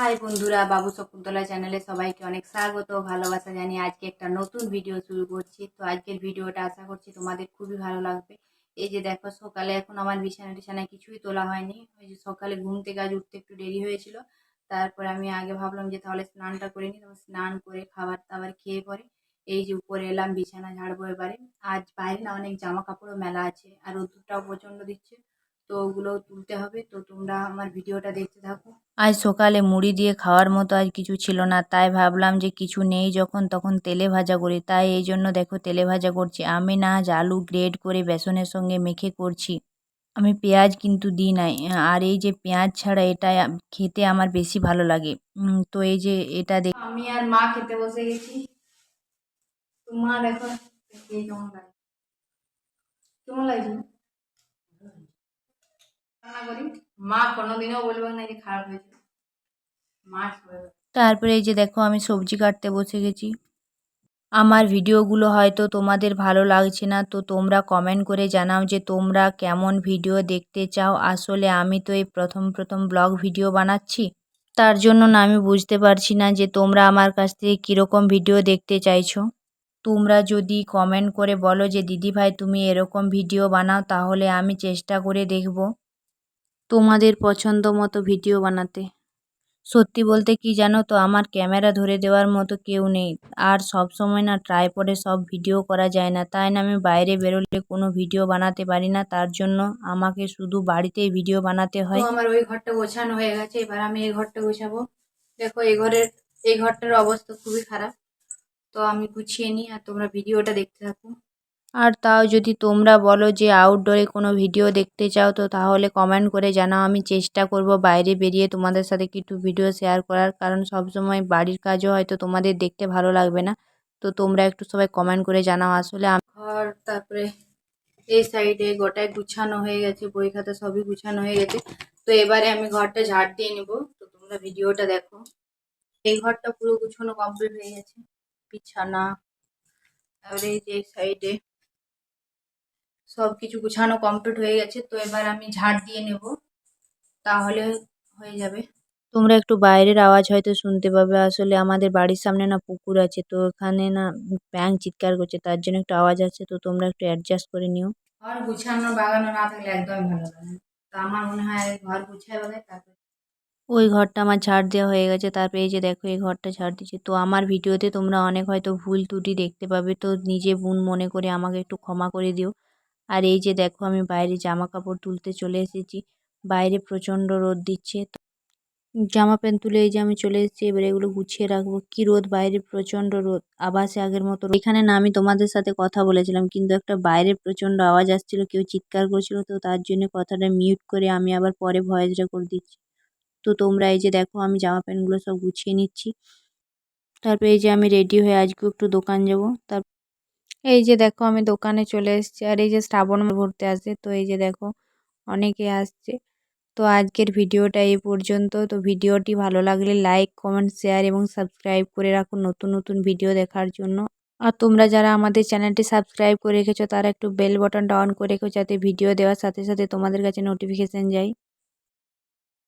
High বন্ধুরা, বাবু শকুন্তলা চ্যানেলে সবাইকে অনেক স্বাগত, ভালোবাসা জানিয়ে আজকে একটা নতুন ভিডিও শুরু করছি। তো আজকের ভিডিওটা আশা করছি তোমাদের খুবই ভালো লাগবে। এই যে দেখো, সকালে এখন আমার বিছানা টিছানা কিছুই তোলা হয়নি। ওই যে সকালে ঘুম থেকে আজ উঠতে একটু দেরি হয়েছিল। তারপরে আমি আগে ভাবলাম যে তাহলে স্নানটা করে নিই। তারপর স্নান করে খাবার দাবার খেয়ে পরে এই যে উপরে এলাম, বিছানা ঝাড়বো এবারে। আজ বাইরে না অনেক জামা কাপড়ও মেলা আছে। আর রোদ্দুরটাও প্রচণ্ড দিচ্ছে। তো ওগুলো তুলতে হবে। তো তোমরা আমার ভিডিওটা দেখতে থাকো। আজ সকালে মুড়ি দিয়ে খাওয়ার মতো আজ কিছু ছিল না। তাই ভাবলাম যে কিছু নেই যখন তখন তেলে ভাজা করি। তাই এই জন্য দেখো তেলে ভাজা করছি। আমি না আজ আলু গ্রেড করে বেসনের সঙ্গে মেখে করছি। আমি পেঁয়াজ কিন্তু দিই নাই। আর এই যে পেঁয়াজ ছাড়া এটা খেতে আমার বেশি ভালো লাগে। তো এই যে এটা দেখ আমি আর মা খেতে বসে গেছি। তো মা দেখো কেমন লাগে। কেমন লাগছে? রান্না করি। মা কোনোদিনও বলবে না যে খারাপ হয়েছে। মা তারপরে এই যে দেখো, আমি সবজি কাটতে বসে গেছি। আমার ভিডিওগুলো হয়তো তোমাদের ভালো লাগছে না, তো তোমরা কমেন্ট করে জানাও যে তোমরা কেমন ভিডিও দেখতে চাও। আসলে আমি তো এই প্রথম প্রথম ব্লগ ভিডিও বানাচ্ছি। তার জন্য না আমি বুঝতে পারছি না যে তোমরা আমার কাছ থেকে কীরকম ভিডিও দেখতে চাইছো। তোমরা যদি কমেন্ট করে বলো যে, দিদি ভাই, তুমি এরকম ভিডিও বানাও, তাহলে আমি চেষ্টা করে দেখব। তোমাদের পছন্দ মতো ভিডিও বানাতে। সত্যি বলতে কি জানো তো আমার ক্যামেরা ধরে দেওয়ার মতো কেউ নেই। আর সব সময় না ট্রাই ট্রাইপডে সব ভিডিও করা যায় না। তাই না আমি বাইরে বেরোলে কোনো ভিডিও বানাতে পারি না। তার জন্য আমাকে শুধু বাড়িতেই ভিডিও বানাতে হয়। আমার ওই ঘরটা গোছানো হয়ে গেছে। এবার আমি এই ঘরটা গোছাবো। দেখো এই ঘরের এই ঘরটার অবস্থা খুবই খারাপ। তো আমি গুছিয়ে নিই আর তোমরা ভিডিওটা দেখতে থাকো। আর তাও যদি তোমরা বলো যে আউটডোরে কোনো ভিডিও দেখতে চাও, তো তাহলে কমেন্ট করে জানাও। আমি চেষ্টা করব বাইরে বেরিয়ে তোমাদের সাথে কিছু ভিডিও শেয়ার করার, কারণ সব সময় বাড়ির কাজও হয়তো তোমাদের দেখতে ভালো লাগবে না। তো তোমরা একটু সবাই কমেন্ট করে জানাও। আসলে ঘর, তারপরে এই সাইডে গোটায় গুছানো হয়ে গেছে, বই খাতা সবই গুছানো হয়ে গেছে। তো এবারে আমি ঘরটা ঝাড় দিয়ে নেব। তো তোমরা ভিডিওটা দেখো। এই ঘরটা পুরো গুছানো কমপ্লিট হয়ে গেছে। বিছানা, তারপরে এই যে সাইডে সব কিছু গুছানো কমপ্লিট হয়ে গেছে তো এবার আমি ঝাড় দিয়ে নেব তাহলে হয়ে যাবে। তোমরা একটু বাইরের আওয়াজ হয়তো শুনতে পাবে আসলে আমাদের বাড়ির সামনে না পুকুর আছে তো এখানে না ব্যাঙ চিৎকার করছে তার জন্য একটু আওয়াজ আছে তো তোমরা একটু অ্যাডজাস্ট করে নিও। ঘর গুছানো বাগানো না থাকলে একদমই ভালো লাগে তো আমার মনে হয় ঘর গুছায় বলে তারপরে ওই ঘরটা আমার ঝাড় দেওয়া হয়ে গেছে তারপরে এই যে দেখো এই ঘরটা ঝাড় দিচ্ছে তো আমার ভিডিওতে তোমরা অনেক হয়তো ভুল ত্রুটি দেখতে পাবে তো নিজে বোন মনে করে আমাকে একটু ক্ষমা করে দিও। আর এই যে দেখো আমি বাইরে জামা কাপড় তুলতে চলে এসেছি। বাইরে প্রচণ্ড রোদ দিচ্ছে। জামা প্যান্ট তুলে এই যে আমি চলে এসেছি। এবার এগুলো গুছিয়ে রাখব। কি রোদ? বাইরে প্রচণ্ড রোদ। আবার সে আগের মতো এখানে না আমি তোমাদের সাথে কথা বলেছিলাম, কিন্তু একটা বাইরে প্রচণ্ড আওয়াজ আসছিল, কেউ চিৎকার করছিল, তো তার জন্য কথাটা মিউট করে আমি আবার পরে ভয়েস রেকর্ড দিচ্ছি। তো তোমরা এই যে দেখো আমি জামা প্যান্টগুলো সব গুছিয়ে নিচ্ছি। তারপরে এই যে আমি রেডি হয়ে আজকেও একটু দোকান যাব। তার এই যে দেখো আমি দোকানে চলে এসেছি, আর এই যে শ্রাবণ ঘুরতে আসে তো এই যে দেখো অনেকে আসছে। তো আজকের ভিডিওটা এই পর্যন্ত। তো ভিডিওটি ভালো লাগলে লাইক কমেন্ট শেয়ার এবং সাবস্ক্রাইব করে রাখুন নতুন নতুন ভিডিও দেখার জন্য। আর তোমরা যারা আমাদের চ্যানেলটি সাবস্ক্রাইব করে রেখেছো, তারা একটু বেল বটনটা অন করে রেখো যাতে ভিডিও দেওয়ার সাথে সাথে তোমাদের কাছে নোটিফিকেশান যায়।